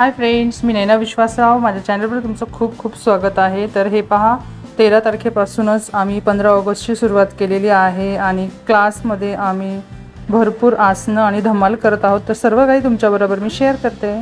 Hi friends मी नैना विश्वासराव. माझ्या चॅनलवर तुमचं खूप खूप स्वागत आहे. तर हे पहा तेरा तारखेपासूनच आम्ही पंधरा ऑगस्टची सुरुवात केलेली आहे आणि क्लासमध्ये आम्ही भरपूर आसनं आणि धमाल करत आहोत. तर सर्व काही तुमच्याबरोबर मी शेअर करते.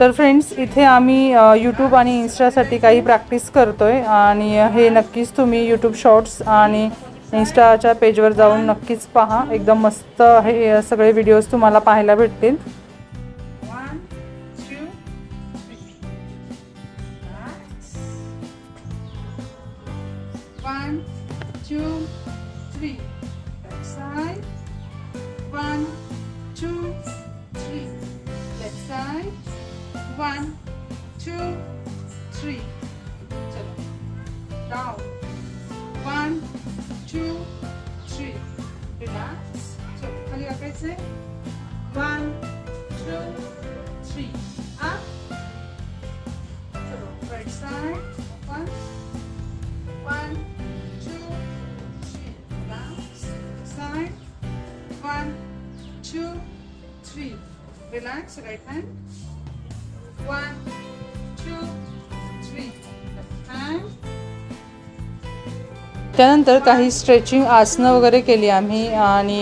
तर फ्रेंड्स इथे आम्ही यूट्यूब आणि इन्स्टासाठी काही प्रॅक्टिस करतो आहे आणि हे नक्कीच तुम्ही यूट्यूब शॉर्ट्स आणि इन्स्टाच्या पेजवर जाऊन नक्कीच पहा एकदम मस्त हे सगळे व्हिडिओज तुम्हाला पाहायला भेटतील One, two, three. Side. One, two. Left side. One, two, three. चलो. Down. One, two, three. Relax. चलो खाली वाकायचंय. One, two, three. Up. चलो. Right side. One. One, two, three. Relax. Side. One, two, three. Relax. Right hand. One, two, three. Left hand. त्यानंतर काही stretching आसनं वगैरे केली आम्ही आणि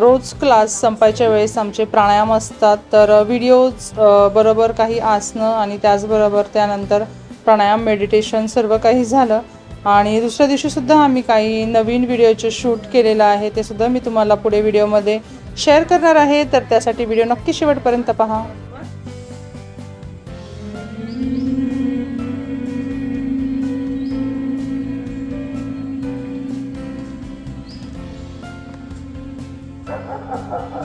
रोज क्लास संपायच्या वेळेस आमचे प्राणायाम असतात तर व्हिडिओज बरोबर काही आसनं आणि त्याचबरोबर त्यानंतर प्राणायाम मेडिटेशन सर्व काही झालं आणि दुसऱ्या दिवशीसुद्धा आम्ही काही नवीन व्हिडिओचे शूट केलेलं आहे ते सुद्धा मी तुम्हाला पुढे व्हिडिओमध्ये शेअर करणार आहे तर त्यासाठी व्हिडिओ नक्की शेवटपर्यंत पहा.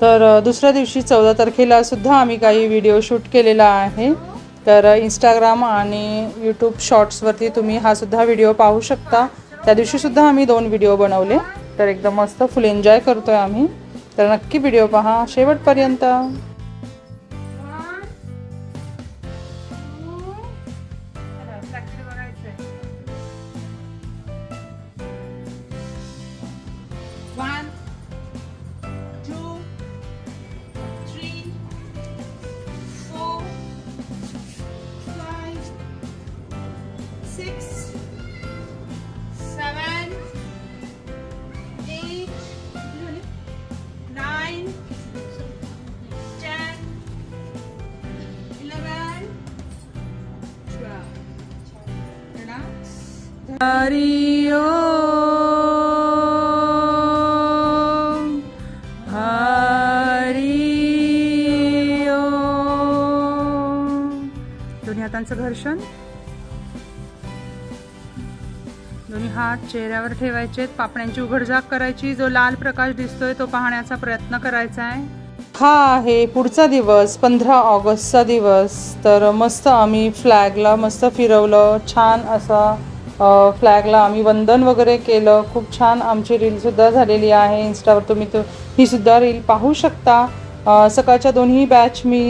तर दुसऱ्या दिवशी चौदा तारखेला सुद्धा आम्ही काही व्हिडिओ शूट केलेला आहे. तर इंस्टाग्राम आणि यूट्यूब शॉर्ट्सवरती तुम्ही हा सुद्धा व्हिडिओ पाहू शकता. त्या दिवशीसुद्धा आम्ही दोन व्हिडिओ बनवले. तर एकदम मस्त फुल एन्जॉय करतोय आम्ही. तर नक्की व्हिडिओ पहा. शेवटपर्यंत. Nine, ten, eleven, twelve. Relax. Hari Om Hari ओम दोन्ही हातांचं घर्षण दोन्ही हात चेहऱ्यावर ठेवायचे पापण्यांची उघडझाप करायची जो लाल प्रकाश दिसतोय तो पाहण्याचा प्रयत्न करायचा आहे. हा आहे पुढचा दिवस पंधरा ऑगस्टचा दिवस. तर मस्त आम्ही फ्लॅगला मस्त फिरवलं छान असा फ्लॅगला आम्ही वंदन वगैरे केलं. खूप छान आमची रीलसुद्धा झालेली आहे इन्स्टावर तुम्ही तो ही सुद्धा रील पाहू शकता. सकाळच्या दोन्ही बॅच मी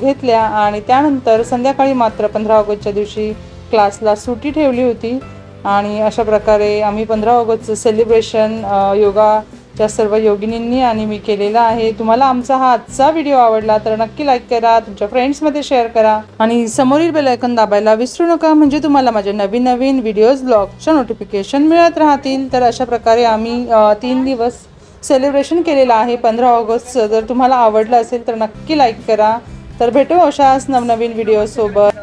घेतल्या आणि त्यानंतर संध्याकाळी मात्र पंधरा ऑगस्टच्या दिवशी क्लासला सुटी ठेवली होती. आणि अशा प्रकारे आम्ही पंधरा ऑगस्टचं सेलिब्रेशन योगाच्या सर्व योगिनींनी आणि मी केलेला आहे. तुम्हाला आमचा हा आजचा व्हिडिओ आवडला तर नक्की लाईक करा तुमच्या फ्रेंड्समध्ये शेअर करा. आणि समोरील बेलायकन दाबायला विसरू नका म्हणजे तुम्हाला माझे नवीन नवीन व्हिडिओज ब्लॉगच्या नोटिफिकेशन मिळत राहतील. तर अशा प्रकारे आम्ही तीन दिवस सेलिब्रेशन केलेलं आहे. पंधरा ऑगस्टचं जर तुम्हाला आवडलं असेल तर नक्की लाईक करा. तर भेटू अशाच नवनवीन व्हिडिओसोबत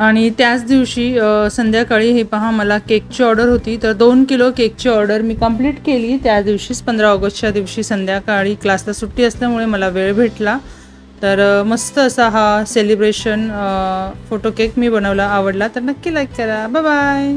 आणि त्याच दिवशी संध्याकाळी हे पहा मला केकची ऑर्डर होती. तर दोन किलो केकची ऑर्डर मी कंप्लीट केली. त्या दिवशीच पंधरा ऑगस्टच्या दिवशी संध्याकाळी क्लासला सुट्टी असल्यामुळे मला वेळ भेटला. तर मस्त असा हा सेलिब्रेशन फोटो केक मी बनवला आवडला. तर नक्की लाईक करा. बाय